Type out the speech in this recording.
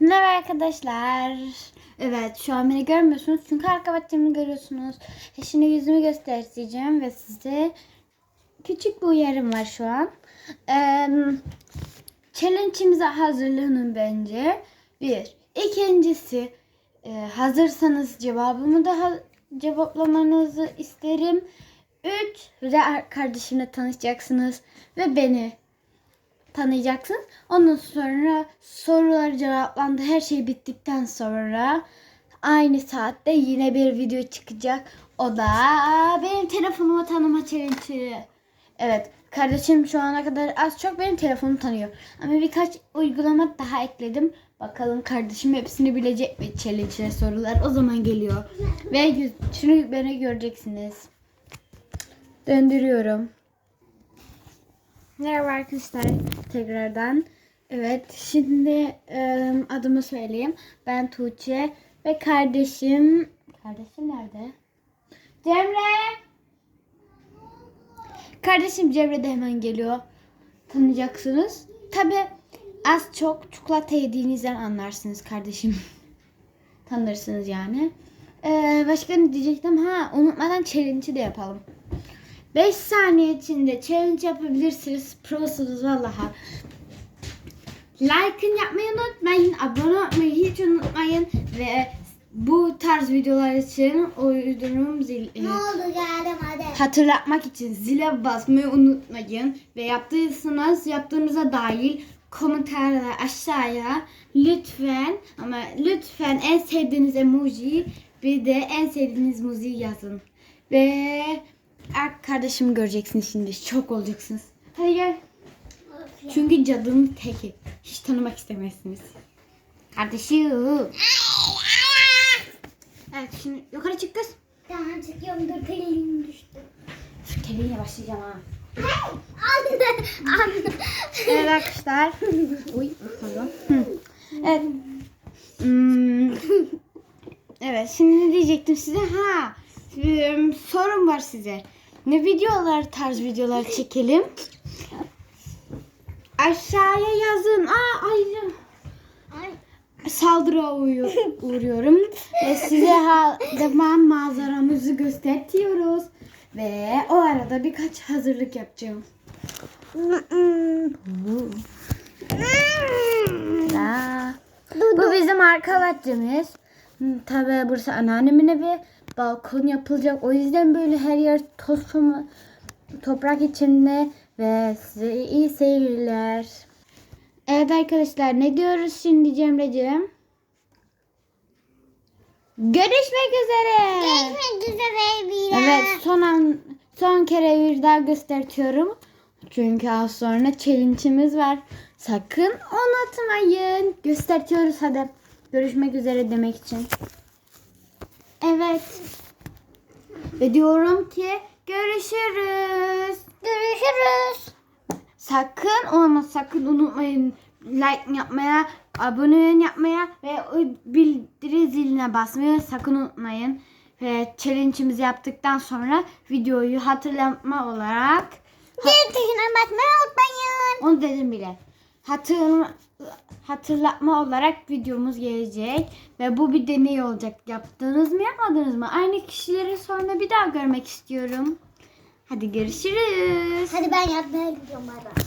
Merhaba arkadaşlar. Evet şu an beni görmüyorsunuz çünkü arka bahçemi görüyorsunuz. E, Şimdi yüzümü göstereceğim ve size küçük bir uyarım var şu an. Ee, challenge'imize hazırlanın bence. Bir. İkincisi e, hazırsanız cevabımı da cevaplamanızı isterim. Üç. Ve ar- kardeşimle tanışacaksınız ve beni tanıyacaksın. Ondan sonra sorular cevaplandı. Her şey bittikten sonra aynı saatte yine bir video çıkacak. O da benim telefonumu tanıma challenge. Evet. Kardeşim şu ana kadar az çok benim telefonumu tanıyor. Ama birkaç uygulama daha ekledim. Bakalım kardeşim hepsini bilecek mi challenge sorular. O zaman geliyor. Ve yüz- şunu beni göreceksiniz. Döndürüyorum. Merhaba arkadaşlar tekrardan. Evet şimdi e, adımı söyleyeyim. Ben Tuğçe ve kardeşim kardeşim nerede? Cemre. Kardeşim Cemre de hemen geliyor. Tanıyacaksınız. Tabi az çok çikolata yediğinizden anlarsınız kardeşim. Tanırsınız yani. Ee, başka ne diyecektim? Ha unutmadan challenge'ı da yapalım. 5 saniye içinde challenge yapabilirsiniz. Prosunuz vallaha. Like'ın yapmayı unutmayın. Abone olmayı hiç unutmayın. Ve bu tarz videolar için uydurum zil... Ne oldu geldim hadi. hatırlatmak için zile basmayı unutmayın. Ve yaptıysanız yaptığınıza dahil komentarlar aşağıya lütfen ama lütfen en sevdiğiniz emoji bir de en sevdiğiniz müziği yazın. Ve er- kardeşimi göreceksiniz şimdi. Çok olacaksınız. Hadi gel. Çünkü cadının teki. Hiç tanımak istemezsiniz. Kardeşim. Evet şimdi yukarı çık kız. Tamam çıkıyorum dur telim düştü. Şu teliyle başlayacağım ha. Anne anne. Evet arkadaşlar. Uy pardon. Evet. Hmm. Evet şimdi ne diyecektim size? Ha. bir sorum var size. Ne videolar tarz videolar çekelim? Aşağıya yazın. Aa ayrı. Ay. Saldırıya uğruyor- uğruyorum. Ve size ha, zaman manzaramızı gösteriyoruz. Ve o arada birkaç hazırlık yapacağım. Ya. Bu bizim arka bahçemiz. Tabii burası anneannemin evi. Balkon yapılacak. O yüzden böyle her yer toz tomu- toprak içinde ve size iyi seyirler. Evet arkadaşlar ne diyoruz şimdi Cemre'ciğim? Görüşmek üzere. Görüşmek üzere bir Evet son an son kere bir daha gösteriyorum. Çünkü az sonra challenge'imiz var. Sakın unutmayın. Gösteriyoruz hadi. Görüşmek üzere demek için. Evet. Ve diyorum ki görüşürüz. Görüşürüz. Sakın ama sakın unutmayın like yapmaya, abone yapmaya ve bildiri ziline basmayı sakın unutmayın. Ve challenge'imizi yaptıktan sonra videoyu hatırlatma olarak basmayı unutmayın. onu dedim bile. Hatır, hatırlatma olarak videomuz gelecek ve bu bir deney olacak. Yaptınız mı yapmadınız mı? Aynı kişileri sonra bir daha görmek istiyorum. Hadi görüşürüz. Hadi ben yatmaya gidiyorum bay bay.